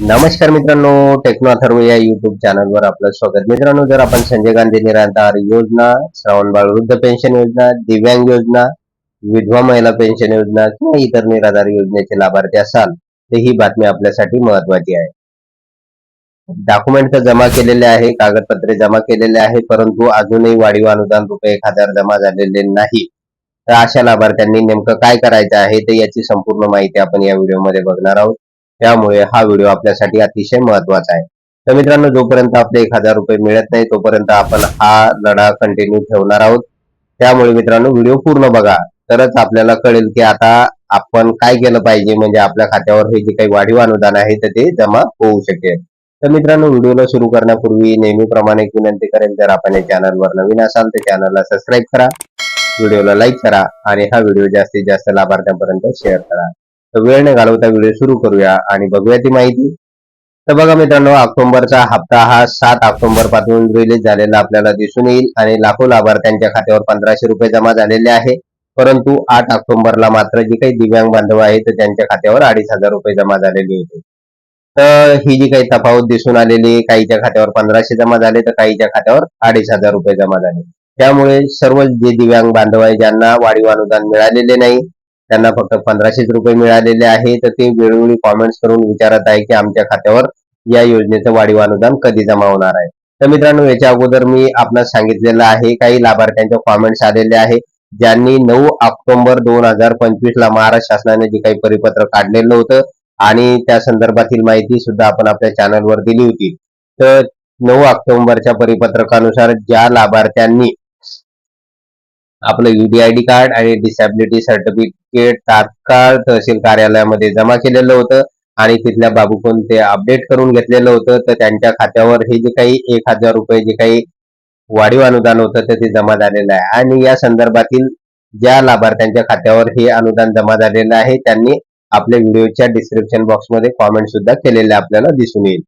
नमस्कार मित्रांनो टेक्नो अथर्व या युट्यूब चॅनलवर आपलं स्वागत. मित्रांनो जर आपण संजय गांधी निराधार योजना श्रावणबाळ वृद्ध पेन्शन योजना दिव्यांग योजना विधवा महिला पेन्शन योजना किंवा इतर निराधार योजनेचे लाभार्थी असाल तर ही बातमी आपल्यासाठी महत्वाची आहे. डॉक्युमेंट तर जमा केलेले आहे कागदपत्रे जमा केलेले आहे परंतु अजूनही वाढीव अनुदान रुपये एक हजार जमा झालेले नाही. तर अशा लाभार्थ्यांनी नेमकं काय करायचं आहे तर याची संपूर्ण माहिती आपण या व्हिडिओमध्ये बघणार आहोत. त्यामुळे हा व्हिडिओ आपल्यासाठी अतिशय महत्त्वाचा आहे. तर मित्रांनो जोपर्यंत आपले एक हजार रुपये मिळत नाही तोपर्यंत आपण हा लढा कंटिन्यू ठेवणार आहोत. त्यामुळे मित्रांनो व्हिडिओ पूर्ण बघा. तरच आपल्याला कळेल की आता आपण काय केलं पाहिजे म्हणजे आपल्या खात्यावर हे जे काही वाढीव अनुदान आहे तर ते जमा होऊ शकेल. तर मित्रांनो व्हिडिओला सुरू करण्यापूर्वी नेहमीप्रमाणे एक विनंती करेन जर आपण या चॅनलवर नवीन असाल तर चॅनलला सबस्क्राईब करा. व्हिडिओला लाईक करा आणि हा व्हिडिओ जास्तीत जास्त लाभार्थ्यांपर्यंत शेअर करा. तर वेळ न घालवता व्हिडिओ सुरू करूया. आणि बघूया ती माहिती. तर बघा मित्रांनो ऑक्टोबरचा हप्ता हा सात ऑक्टोबरपासून रिलीज झालेला आपल्याला दिसून येईल. आणि लाखो लाभार्थ्यांच्या खात्यावर पंधराशे रुपये जमा झालेले आहे. परंतु आठ ऑक्टोबरला मात्र जे काही दिव्यांग बांधव आहेत तर त्यांच्या खात्यावर अडीच हजार रुपये जमा झालेले होते. तर ही जी काही तफावत दिसून आलेली काहीच्या खात्यावर पंधराशे जमा झाले तर काहीच्या खात्यावर अडीच हजार रुपये जमा झाले. त्यामुळे सर्व जे दिव्यांग बांधव आहे ज्यांना वाढीव अनुदान मिळालेले नाही त्यांना फक्त पंधराशेच रुपये मिळालेले आहे. तर ते वेळोवेळी कॉमेंट्स करून विचारत आहे की आमच्या खात्यावर या योजनेचं वाढीव अनुदान कधी जमा होणार आहे? तर मित्रांनो याच्या अगोदर मी आपणास सांगितलेलं आहे काही लाभार्थ्यांच्या कॉमेंट्स आलेले आहे. ज्यांनी नऊ ऑक्टोबर दोन हजार पंचवीस ला महाराष्ट्र शासनाने जे काही परिपत्र काढलेलं होतं आणि त्या संदर्भातील माहिती सुद्धा आपण आपल्या चॅनलवर दिली होती. तर नऊ ऑक्टोबरच्या परिपत्रकानुसार ज्या लाभार्थ्यांनी आपलं युडीआयडी कार्ड आणि डिसॅबिलिटी सर्टिफिकेट तात्काळ तहसील कार्यालयामध्ये जमा केलेलं होतं आणि तिथल्या बाबूकडून ते अपडेट करून घेतलेलं होतं. तर त्यांच्या खात्यावर हे जे काही एक हजार रुपये जे काही वाढीव अनुदान होतं तर ते जमा झालेलं आहे. आणि या संदर्भातील ज्या लाभार्थ्यांच्या खात्यावर हे अनुदान जमा झालेलं आहे त्यांनी आपल्या व्हिडिओच्या डिस्क्रिप्शन बॉक्समध्ये कॉमेंट सुद्धा केलेले आपल्याला दिसून येईल.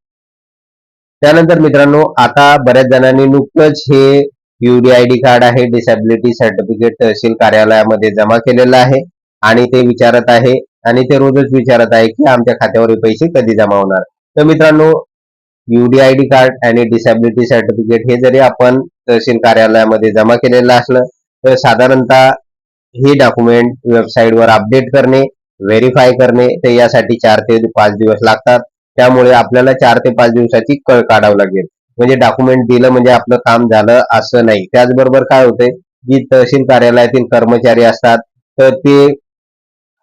त्यानंतर मित्रांनो आता बऱ्याच जणांनी नुकतंच हे युडीआयडी कार्ड आहे डिसॅबिलिटी सर्टिफिकेट तहसील कार्यालयामध्ये जमा केलेलं आहे. आणि ते विचारत आहे आणि ते रोजच विचारत आहे की आमच्या खात्यावर पैसे कधी जमा होणार. तर मित्रांनो युडीआयडी कार्ड आणि डिसॅबिलिटी सर्टिफिकेट हे जरी आपण तहसील कार्यालयामध्ये जमा केलेलं असलं तर साधारणतः हे डॉक्युमेंट वेबसाईटवर अपडेट करणे व्हेरीफाय करणे तर यासाठी चार ते पाच दिवस लागतात. त्यामुळे आपल्याला चार ते पाच दिवसाची कळ काढावं लागेल. म्हणजे डॉक्युमेंट दिलं म्हणजे आपलं काम झालं असं नाही. त्याचबरोबर काय होतंय जी तहसील कार्यालयातील कर्मचारी असतात तर ते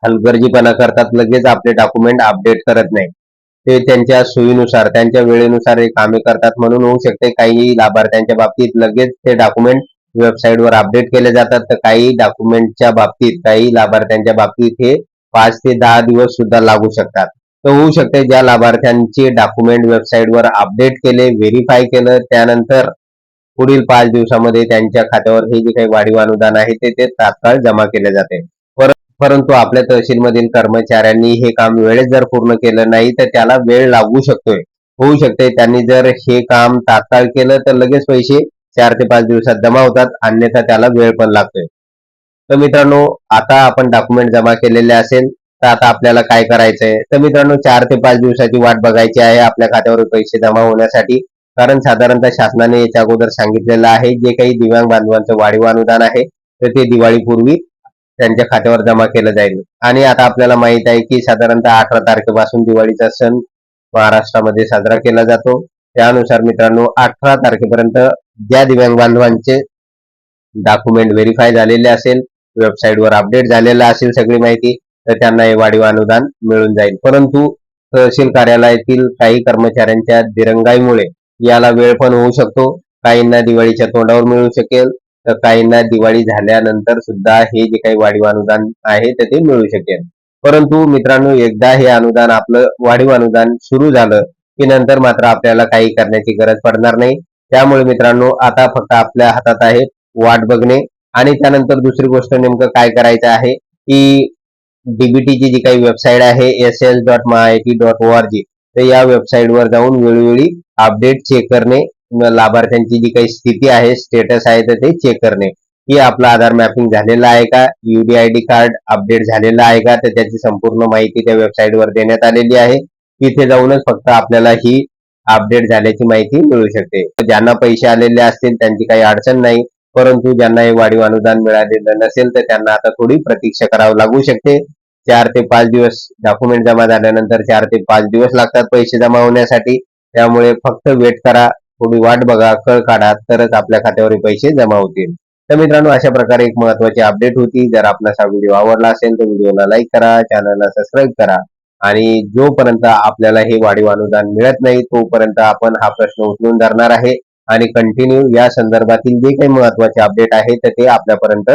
हलगर्जीपणा करतात लगेच आपले डॉक्युमेंट अपडेट करत नाही. ते त्यांच्या सोयीनुसार त्यांच्या वेळेनुसार हे कामे करतात म्हणून होऊ शकते. काही लाभार्थ्यांच्या बाबतीत लगेच ते डॉक्युमेंट वेबसाईटवर अपडेट केले जातात. तर काही डॉक्युमेंटच्या बाबतीत काही लाभार्थ्यांच्या बाबतीत हे पाच ते दहा दिवस सुद्धा लागू शकतात. तर होऊ शकते ज्या लाभार्थ्यांचे डॉक्युमेंट वेबसाईटवर अपडेट केले व्हेरीफाय केलं त्यानंतर पुढील पाच दिवसामध्ये त्यांच्या खात्यावर हे जे काही वाढीव अनुदान आहे ते ते तात्काळ जमा केले जाते. परंतु आपल्या तहसीलमधील कर्मचाऱ्यांनी हे काम वेळेत जर पूर्ण केलं नाही तर त्याला वेळ लागू शकतोय. होऊ शकते त्यांनी जर हे काम तात्काळ केलं तर लगेच पैसे चार ते पाच दिवसात जमा होतात. अन्यथा त्याला वेळ पण लागतोय. तर मित्रांनो आता आपण डॉक्युमेंट जमा केलेले असेल तर आता आपल्याला काय करायचंय? तर मित्रांनो चार ते पाच दिवसाची वाट बघायची आहे आपल्या खात्यावर पैसे जमा होण्यासाठी. कारण साधारणतः शासनाने याच्या अगोदर सांगितलेलं आहे जे काही दिव्यांग बांधवांचं वाढीव अनुदान आहे तर ते दिवाळीपूर्वी त्यांच्या खात्यावर जमा केलं जाईल. आणि आता आपल्याला माहीत आहे की साधारणतः अठरा तारखेपासून दिवाळीचा सण महाराष्ट्रामध्ये साजरा केला जातो. त्यानुसार मित्रांनो अठरा तारखेपर्यंत ज्या दिव्यांग बांधवांचे डॉक्युमेंट व्हेरीफाय झालेले असेल वेबसाईटवर अपडेट झालेलं असेल सगळी माहिती तर त्यांना हे वाढीव अनुदान मिळून जाईल. परंतु तहसील कार्यालयातील काही कर्मचाऱ्यांच्या दिरंगाईमुळे याला वेळ पण होऊ शकतो. काहींना दिवाळीच्या तोंडावर मिळू शकेल तर काहींना दिवाळी झाल्यानंतर सुद्धा हे जे काही वाढीव अनुदान आहे तर ते मिळू शकेल. परंतु मित्रांनो एकदा हे अनुदान आपलं वाढीव अनुदान सुरू झालं की नंतर मात्र आपल्याला काही करण्याची गरज पडणार नाही. त्यामुळे मित्रांनो आता फक्त आपल्या हातात आहे वाट बघणे. आणि त्यानंतर दुसरी गोष्ट नेमकं काय करायचं आहे की डीबीटीची जी काही वेबसाईट आहे S S dot MahaIT dot O R G तर या वेबसाईटवर जाऊन वेळोवेळी अपडेट चेक करणे. लाभार्थ्यांची जी काही स्थिती आहे स्टेटस आहे तर ते चेक करणे. की आपला आधार मॅपिंग झालेला आहे का? युडीआयडी कार्ड अपडेट झालेला आहे का? तर त्याची संपूर्ण माहिती त्या वेबसाईटवर देण्यात आलेली आहे. तिथे जाऊनच फक्त आपल्याला ही अपडेट झाल्याची माहिती मिळू शकते. ज्यांना पैसे आलेले असतील त्यांची काही अडचण नाही. परंतु ज्यांना हे वाढीव अनुदान मिळालेलं नसेल तर त्यांना आता थोडी प्रतीक्षा करावी लागू शकते. चार ते पाच दिवस डॉक्युमेंट जमा झाल्यानंतर चार ते पाच दिवस लागतात पैसे जमा होण्यासाठी. त्यामुळे फक्त वेट करा. थोडी वाट बघा कळ काढा तरच आपल्या खात्यावर पैसे जमा होतील. तर मित्रांनो अशा प्रकारे एक महत्वाची अपडेट होती. जर आपणास हा व्हिडिओ आवडला असेल तर व्हिडिओला लाईक करा चॅनलला सबस्क्राईब करा. आणि जोपर्यंत आपल्याला हे वाढीव अनुदान मिळत नाही तोपर्यंत आपण हा प्रश्न उचलून धरणार आहे. आणि कंटिन्यू या संदर्भातील जे काही महत्त्वाचे अपडेट आहे तर ते आपल्यापर्यंत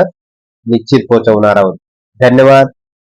निश्चित पोहोचवणार आहोत. धन्यवाद.